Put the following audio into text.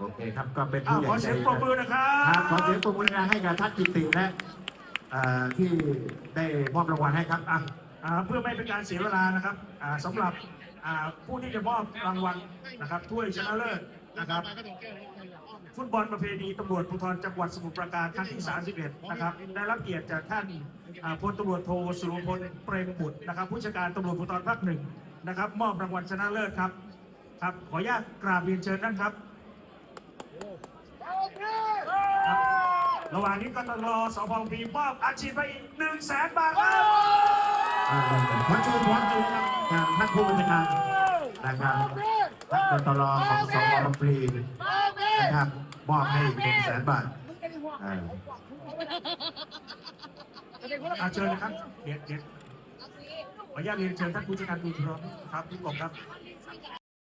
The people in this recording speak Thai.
โอเคครับก็เป็นอ้าผู้วใหขญ่อเสียงปรบมือนะครัครับบขอเสียงปรบมือให้กับท่านกิติและเอ่อที่ได้มอบรางวัลให้ครับอะ อ่าเพื่อไม่เป็นการเสียเวลานะครับอ่าสำหรับอ่าผู้ที่จะมอบรางวัลนะครับถ้วยชนะเลิศนะครับ ฟุตบอลประเพณีตำรวจภูธรจังหวัดสมุทรปราการครั้งที่ 31 นะครับ ได้รับเกียรติจากท่านอ่าพลตำรวจโทสุรพลเปรมบุตรนะครับ ผู้จัดการตำรวจภูธรภาคหนึ่งนะครับ มอบรางวัลชนะเลิศครับ ครับขออนุญาตกราบเรียนเชิญท่านครับครับ ระหว่างนี้ก็ตลอสพพีมอบอาชีพไปอีก1 0 0 0 0แสนบาทครับเอ่อขอเชิญพร้อมกันนะครับทางท่านผู้บัญชาการนะครับท่านกตรของสพลำปรีนะครับมอบให้หนึ่งแสนบาทเอ่ออาเชิญนะครับเดี๋ยวเดี๋ยวขออนุญาตเรียนเชิญท่านผู้จัดการบูธพร้อมครับพี่กบครับ